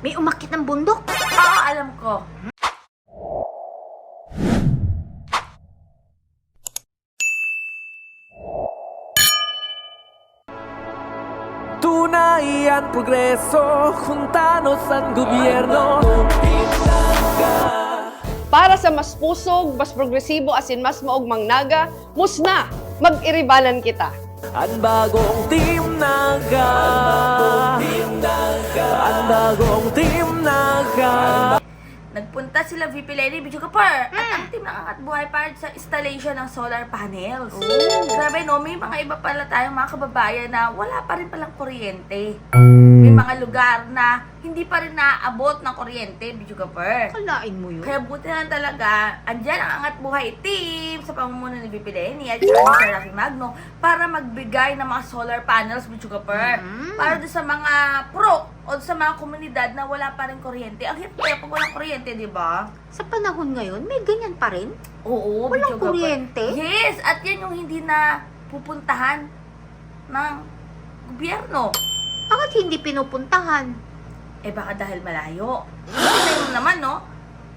May umakit ng bundok. Oo, alam ko. Tunay ang progreso, juntanos ang gobyerno. Para sa mas pusog, mas progresibo asin mas maugmang naga, musna, mag-iribalan kita. Ang bagong team naga. Ang bagong team naga. Nagpunta sila VP Lenny Bichugapar at ang team ng Angat Buhay para sa installation ng solar panels. Grabe no, may mga iba pala tayong mga kababayan na wala pa rin palang kuryente. May mga lugar na hindi pa rin naaabot ng kuryente, Bichugapar. Kalain mo yun. Kaya buti na talaga, andyan ang Angat Buhay team sa pamumuno ni Lenny at Sir Rafi Magno para magbigay ng mga solar panels, Bichugapar. Mhm. Para doon sa mga pro o sa mga komunidad na wala pa rin kuryente. Ang hirap kaya pag walang kuryente, di ba? Sa panahon ngayon, may ganyan pa rin. Oo, Walang Bichugapar. kuryente? Yes, at yan yung hindi na pupuntahan ng gobyerno. Bakit hindi pinupuntahan? Eh baka dahil malayo. Kasi naman, no?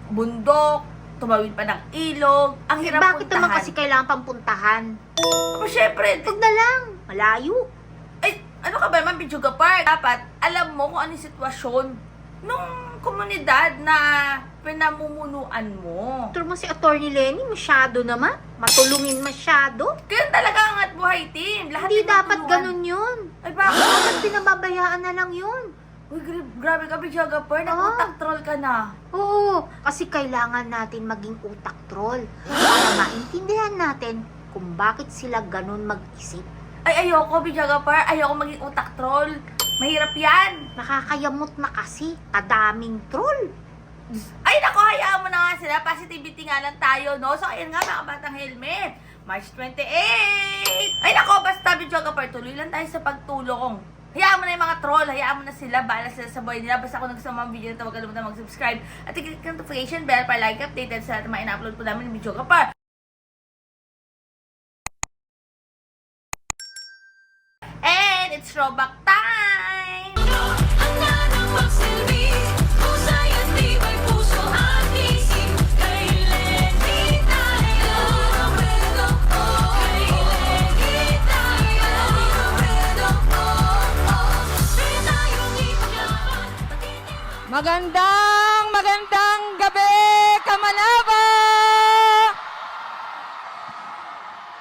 Bundok, tumawid pa ng ilog, ang Eh, hirap bakit naman puntahan. kasi kailangan pang puntahan? Oh, syempre, Huwag na lang. Malayo. ay, ano ka ba naman, Bichuga Park? Dapat, alam mo kung ano yung sitwasyon nung komunidad na pinamumunuan mo. Ito mo si Attorney Lenny, masyado naman. Matulungin masyado. Kaya talaga ang at buhay team. Lahat Hindi dapat ganun yun. Ay, bakit? Dapat pinababayaan na lang yun. Uy, gra- grabe ka, Bichuga Park. Ah. Nakutak troll ka na. Oo, kasi kailangan natin maging utak troll para maintindihan natin kung bakit sila ganun mag-isip. Ay, ayoko, Bichuga Park. Ayoko maging utak troll. Mahirap yan. Nakakayamot na kasi, kadaming troll. Ay, nako, hayaan mo na nga sila. Positivity nga lang tayo, no? So, ayun nga, mga batang helmet. March 28! Ay, nako, basta, Bichoga Par, tuloy lang tayo sa pagtulong. Hayaan mo na yung mga troll, hayaan mo na sila, bala sila sa buhay nila. Basta kung nagustuhan mo ang video na ito, huwag kalimutan mag-subscribe. At i-click notification bell para like updated sa lahat ng mga ina-upload po namin ni Bichoga Par. And it's throwback Magandang, magandang gabi, Kamanaba!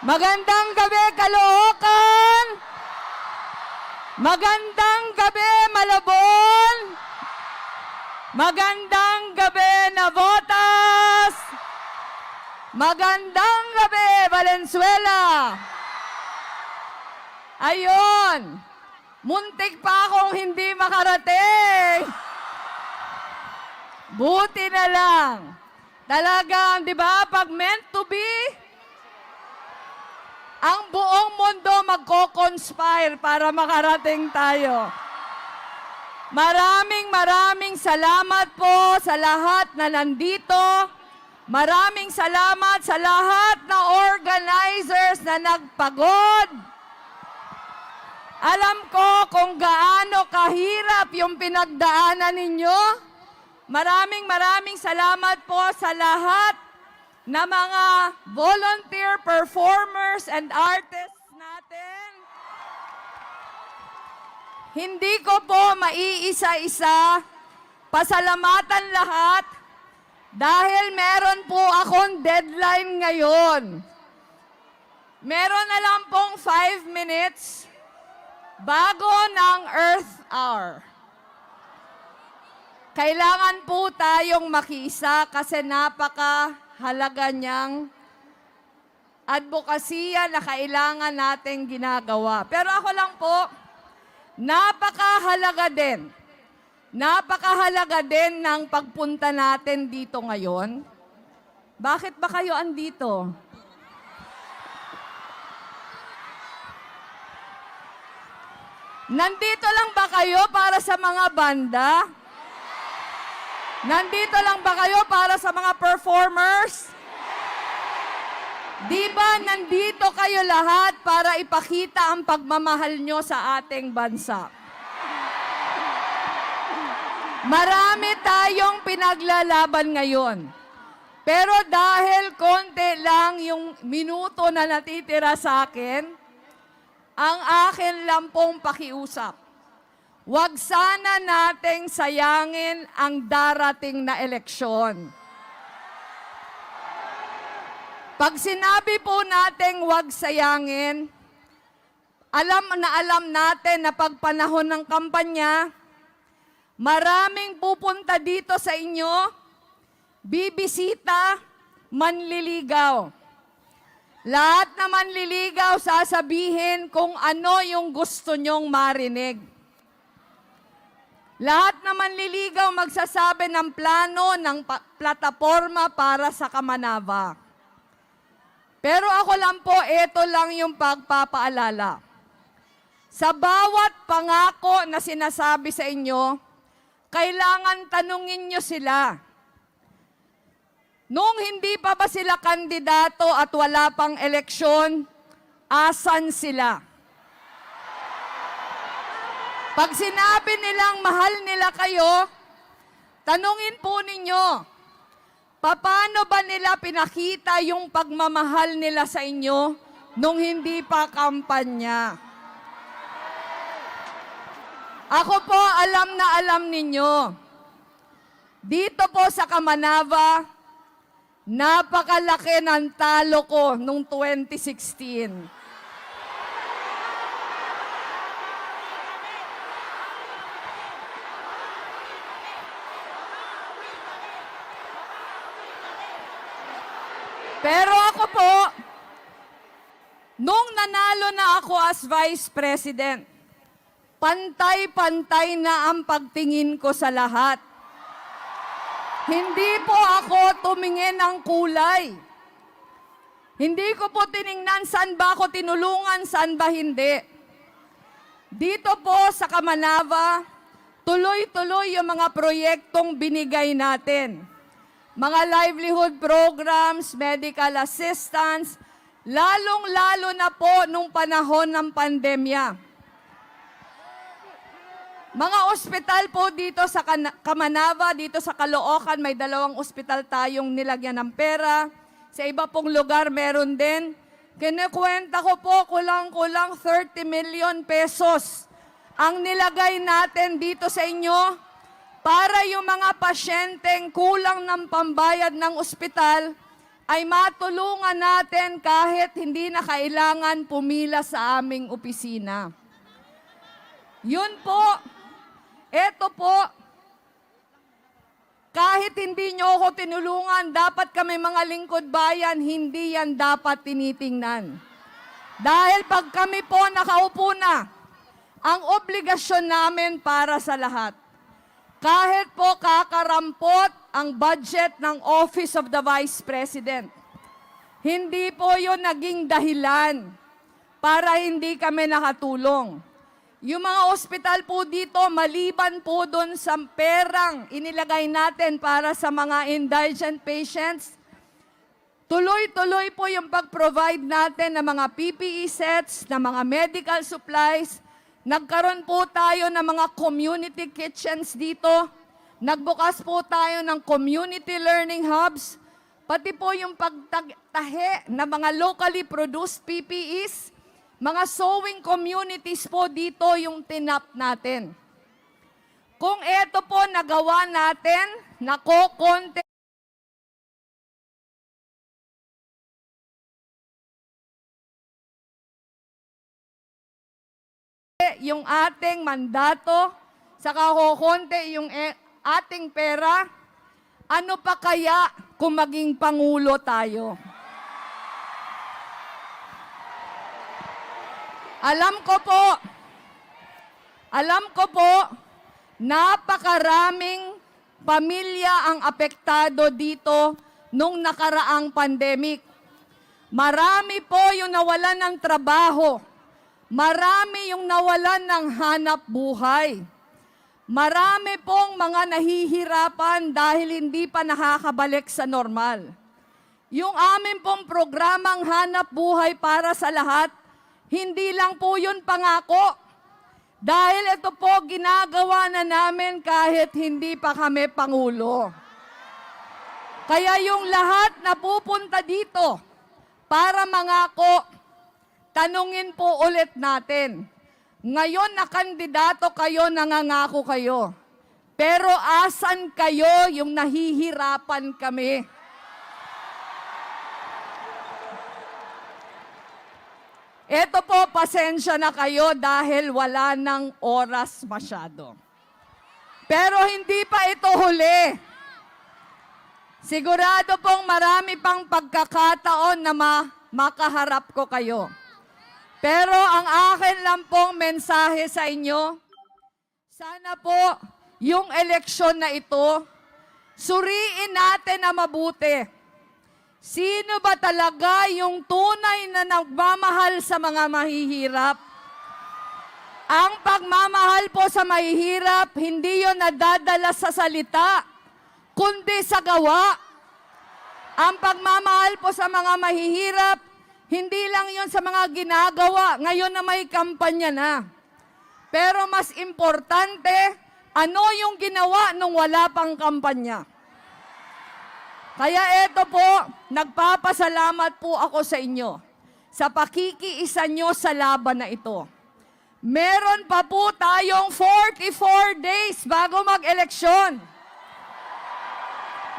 Magandang gabi, Caloocan! Magandang gabi, Malabon! Magandang gabi, Navotas! Magandang gabi, Valenzuela! Ayon! Muntik pa akong hindi makarating! Buti na lang. Talagang, di ba, pag meant to be, ang buong mundo magko-conspire para makarating tayo. Maraming maraming salamat po sa lahat na nandito. Maraming salamat sa lahat na organizers na nagpagod. Alam ko kung gaano kahirap yung pinagdaanan ninyo. Maraming maraming salamat po sa lahat na mga volunteer performers and artists natin. Hindi ko po maiisa-isa pasalamatan lahat dahil meron po akong deadline ngayon. Meron na lang pong 5 minutes bago ng Earth Hour. Kailangan po tayong makisa kasi napakahalaga niyang advokasya na kailangan nating ginagawa. Pero ako lang po, napakahalaga din. Napakahalaga din ng pagpunta natin dito ngayon. Bakit ba kayo andito? Nandito lang ba kayo para sa mga banda? Nandito lang ba kayo para sa mga performers? Di ba nandito kayo lahat para ipakita ang pagmamahal nyo sa ating bansa? Marami tayong pinaglalaban ngayon. Pero dahil konti lang yung minuto na natitira sa akin, ang akin lang pong pakiusap. Huwag sana nating sayangin ang darating na eleksyon. Pag sinabi po nating huwag sayangin, alam na alam natin na pag panahon ng kampanya, maraming pupunta dito sa inyo, bibisita, manliligaw. Lahat na manliligaw, sasabihin kung ano yung gusto nyong marinig. Lahat na manliligaw magsasabi ng plano ng pa- plataforma para sa Kamanava. Pero ako lang po, ito lang yung pagpapaalala. Sa bawat pangako na sinasabi sa inyo, kailangan tanungin nyo sila. Nung hindi pa ba sila kandidato at wala pang eleksyon, asan sila? Pag sinabi nilang mahal nila kayo, tanungin po ninyo, paano ba nila pinakita yung pagmamahal nila sa inyo nung hindi pa kampanya? Ako po, alam na alam ninyo. Dito po sa Kamanava, napakalaki ng talo ko nung 2016. Pero ako po, nung nanalo na ako as Vice President, pantay-pantay na ang pagtingin ko sa lahat. Hindi po ako tumingin ng kulay. Hindi ko po tiningnan saan ba ako tinulungan, saan ba hindi. Dito po sa Kamanava, tuloy-tuloy yung mga proyektong binigay natin. Mga livelihood programs, medical assistance, lalong-lalo na po nung panahon ng pandemya. Mga ospital po dito sa Kamanava, dito sa Caloocan, may dalawang ospital tayong nilagyan ng pera. Sa iba pong lugar, meron din. Kinikwenta ko po, kulang-kulang 30 million pesos ang nilagay natin dito sa inyo para yung mga pasyenteng kulang ng pambayad ng ospital ay matulungan natin kahit hindi na kailangan pumila sa aming opisina. Yun po, eto po, kahit hindi nyo ako tinulungan, dapat kami mga lingkod bayan, hindi yan dapat tinitingnan. Dahil pag kami po nakaupo na, ang obligasyon namin para sa lahat. Kahit po kakarampot ang budget ng Office of the Vice President, hindi po yun naging dahilan para hindi kami nakatulong. Yung mga ospital po dito, maliban po doon sa perang inilagay natin para sa mga indigent patients, tuloy-tuloy po yung pag-provide natin ng mga PPE sets, ng mga medical supplies. Nagkaroon po tayo ng mga community kitchens dito. Nagbukas po tayo ng community learning hubs. Pati po yung pagtahe ng mga locally produced PPEs. Mga sewing communities po dito yung tinap natin. Kung ito po nagawa natin, nako, konti yung ating mandato, saka kukonti yung e- ating pera, ano pa kaya kung maging pangulo tayo? Alam ko po, alam ko po, napakaraming pamilya ang apektado dito nung nakaraang pandemic. Marami po yung nawalan ng trabaho. Marami yung nawalan ng hanap buhay. Marami pong mga nahihirapan dahil hindi pa nakakabalik sa normal. Yung amin pong programang hanap buhay para sa lahat, hindi lang po yun pangako. Dahil ito po ginagawa na namin kahit hindi pa kami Pangulo. Kaya yung lahat na pupunta dito para mangako, tanungin po ulit natin. Ngayon na kandidato kayo, nangangako kayo. Pero asan kayo yung nahihirapan kami? Ito po, pasensya na kayo dahil wala ng oras masyado. Pero hindi pa ito huli. Sigurado pong marami pang pagkakataon na ma- makaharap ko kayo. Pero ang akin lang pong mensahe sa inyo, sana po yung eleksyon na ito, suriin natin na mabuti. Sino ba talaga yung tunay na nagmamahal sa mga mahihirap? Ang pagmamahal po sa mahihirap, hindi yon nadadala sa salita, kundi sa gawa. Ang pagmamahal po sa mga mahihirap, hindi lang yon sa mga ginagawa, ngayon na may kampanya na. Pero mas importante, ano yung ginawa nung wala pang kampanya? Kaya eto po, nagpapasalamat po ako sa inyo sa pakikiisa nyo sa laban na ito. Meron pa po tayong 44 days bago mag-eleksyon.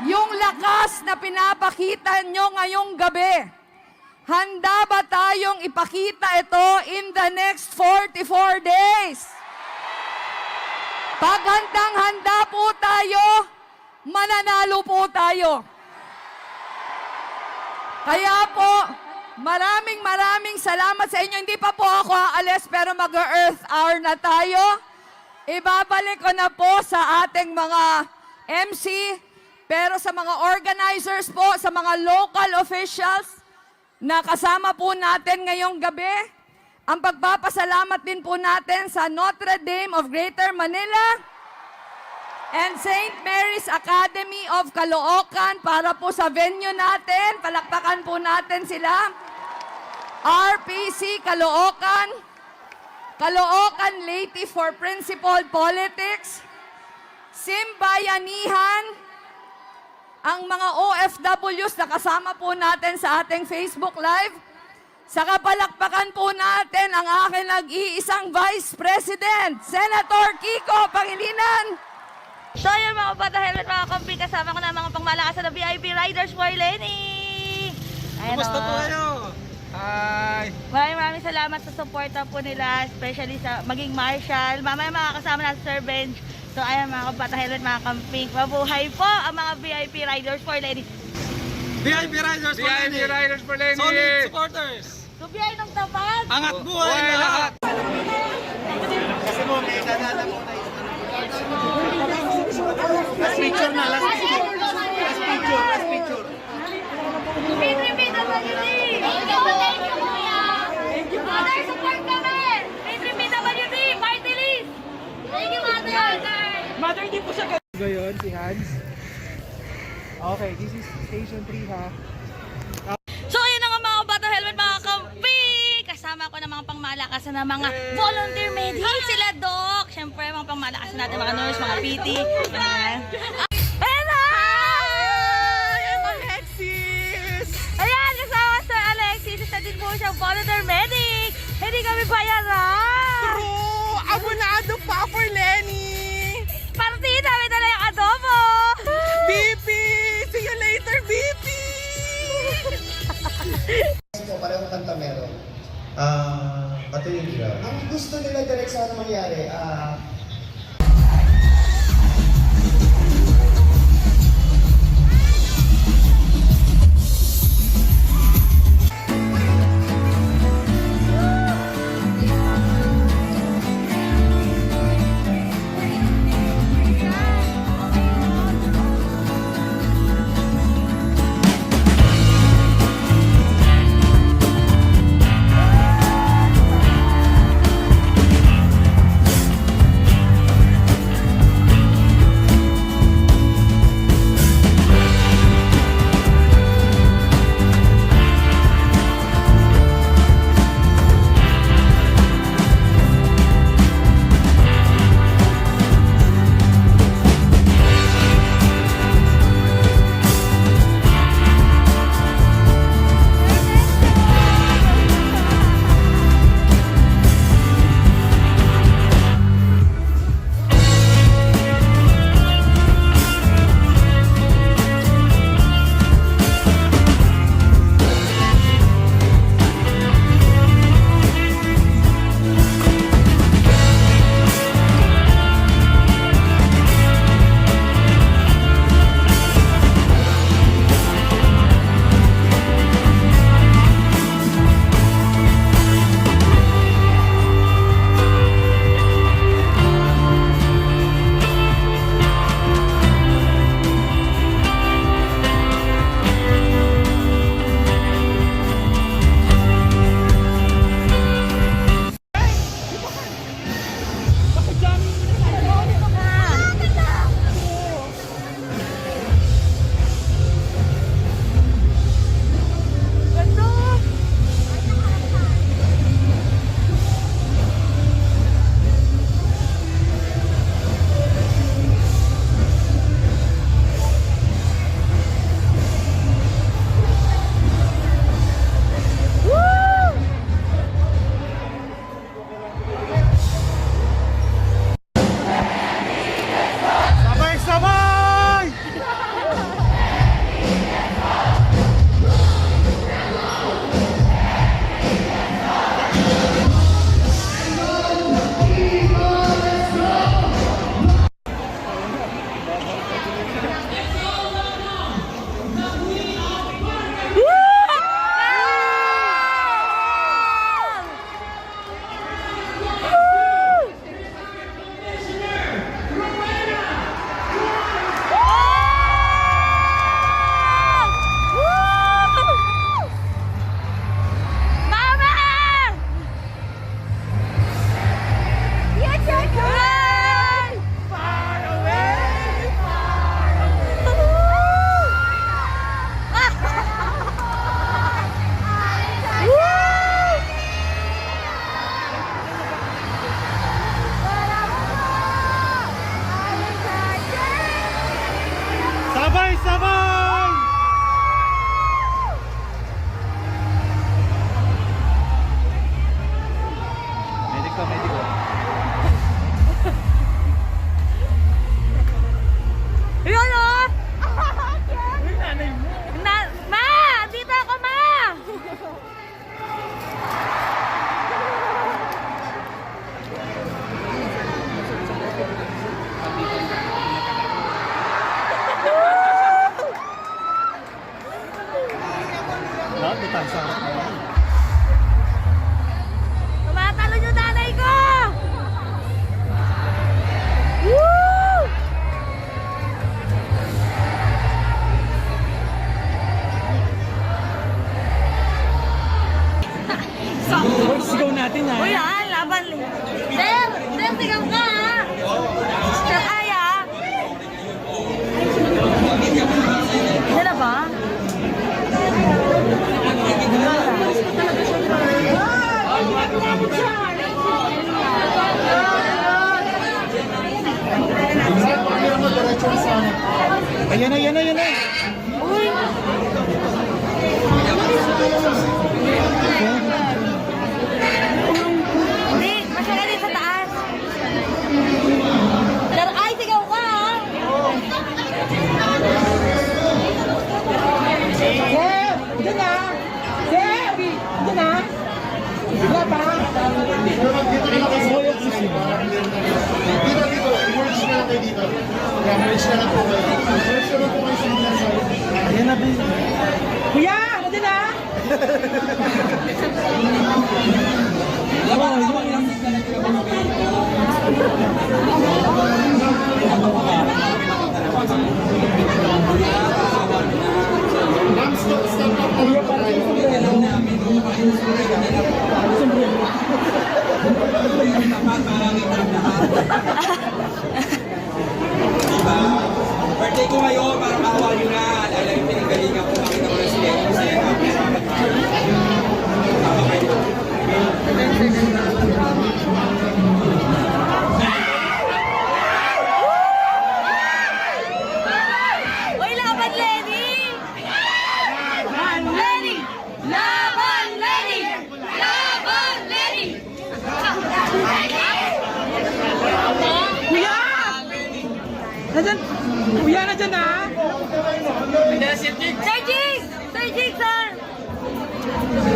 Yung lakas na pinapakita nyo ngayong gabi, handa ba tayong ipakita ito in the next 44 days? Pag handang-handa po tayo, mananalo po tayo. Kaya po, maraming maraming salamat sa inyo. Hindi pa po ako aalis pero mag-earth hour na tayo. Ibabalik ko na po sa ating mga MC, pero sa mga organizers po, sa mga local officials na kasama po natin ngayong gabi, ang pagpapasalamat din po natin sa Notre Dame of Greater Manila, and St. Mary's Academy of Caloocan para po sa venue natin. Palakpakan po natin sila. RPC Caloocan, Caloocan Lady for Principal Politics, Simbayanihan, ang mga OFWs na kasama po natin sa ating Facebook Live. Saka palakpakan po natin ang aking nag-iisang Vice President, Senator Kiko Pangilinan. So yun mga bata helmet mga kampi kasama ko na mga pangmalakas na VIP riders for Lenny. Kumusta po kayo? Hi! Maraming maraming salamat sa suporta po nila, especially sa maging marshal. Mamaya mga kasama na sa Sir Bench. So ayan mga kabata helmet, mga camping. Mabuhay po ang mga VIP riders for Lenny. VIP Riders for Lenny! VIP Riders for Lenny! Solid supporters! Subiyay ng tapat! Angat buhay Buhay lahat! PWD! Thank you, thank you, kuya! Thank you, Mother, support kami! PWD, party list! Thank you, Mother! Ngayon, si Hans. Okay, this is station 3 ha. So ayun na nga mga bata helmet mga kampi! Kasama ko na mga pangmalakasan na mga volunteer medics sila Doc. Siyempre mga pangmalakasan natin mga nurse, mga PT. Ayan. Na! Ayan, Alexis! Ayan, kasama si Alexis. Isa din po siya volunteer medic. Hindi kami bayaran. True! Abonado pa for kanta meron. Ah, bato yung hirap. Ang gusto nila direct sana mangyari, ah, 不带上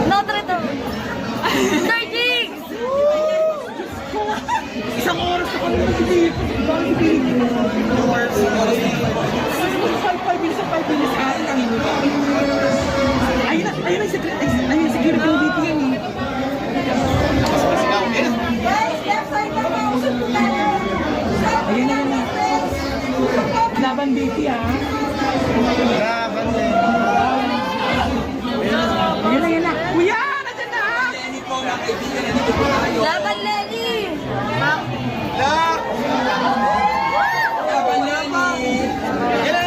Notre Dame! Sir Jigs! Isang oras ako nung nagdidate. Bakit hindi? Isang oras. Isang 5 minutes, Ayun na, ayun na, ayun na, security dito yan eh. Guys, left side na lang. Na. Laban dito ah. kaibigan na dito po tayo. Laban, Laban, Lenny! Laban, Lenny!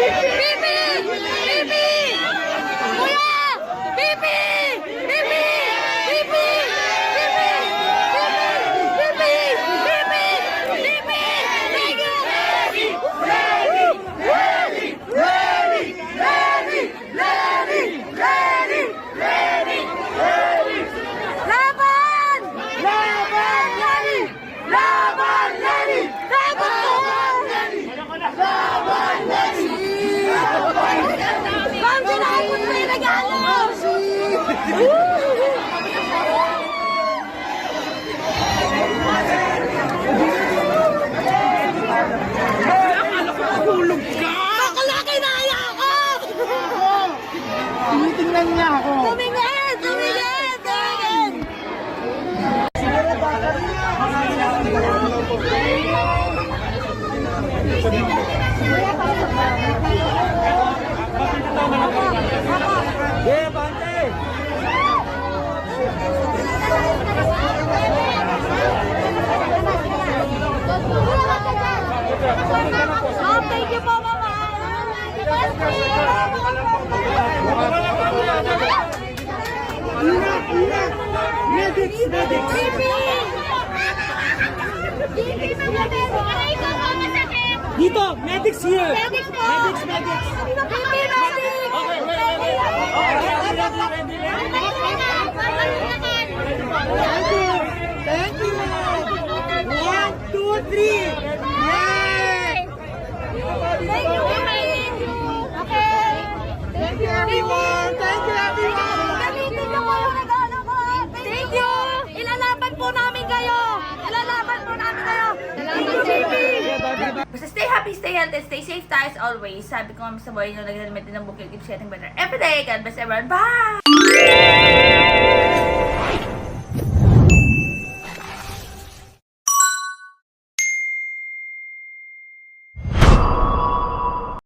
¡Pipi! medic! Dito! Medics here! Medics, medics! Medics, Okay, wait, wait, wait! Okay, ready, ready! Thank you! Thank you! One, two, three! Stay healthy, stay safe tayo always. Sabi ko nga sa boy nyo, nag-helmet din ng bukil, keep getting better every day. God bless everyone. Bye!